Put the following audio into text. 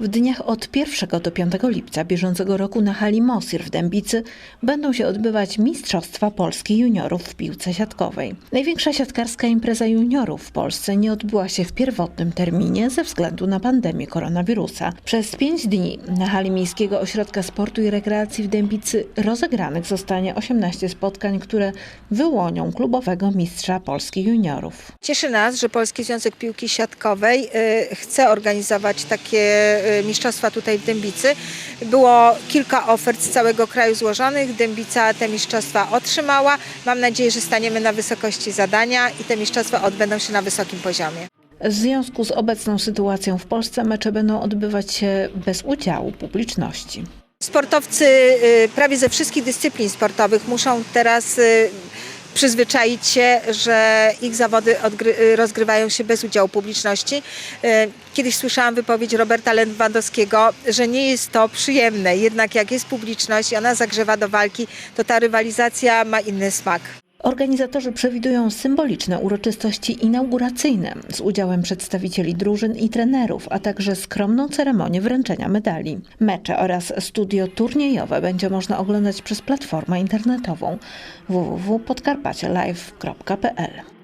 W dniach od 1 do 5 lipca bieżącego roku na hali Mosir w Dębicy będą się odbywać Mistrzostwa Polski Juniorów w piłce siatkowej. Największa siatkarska impreza juniorów w Polsce nie odbyła się w pierwotnym terminie ze względu na pandemię koronawirusa. Przez 5 dni na hali Miejskiego Ośrodka Sportu i Rekreacji w Dębicy rozegranych zostanie 18 spotkań, które wyłonią klubowego mistrza Polski Juniorów. Cieszy nas, że Polski Związek Piłki Siatkowej y, chce organizować takie mistrzostwa tutaj w Dębicy. Było kilka ofert z całego kraju złożonych. Dębica te mistrzostwa otrzymała. Mam nadzieję, że staniemy na wysokości zadania i te mistrzostwa odbędą się na wysokim poziomie. W związku z obecną sytuacją w Polsce mecze będą odbywać się bez udziału publiczności. Sportowcy y, prawie ze wszystkich dyscyplin sportowych muszą teraz y, przyzwyczaić się, że ich zawody y, rozgrywają się bez udziału publiczności. Y, Kiedyś słyszałam wypowiedź Roberta Lewandowskiego, że nie jest to przyjemne, jednak jak jest publiczność i ona zagrzewa do walki, to ta rywalizacja ma inny smak. Organizatorzy przewidują symboliczne uroczystości inauguracyjne z udziałem przedstawicieli drużyn i trenerów, a także skromną ceremonię wręczenia medali. Mecze oraz studio turniejowe będzie można oglądać przez platformę internetową www.podkarpacielive.pl.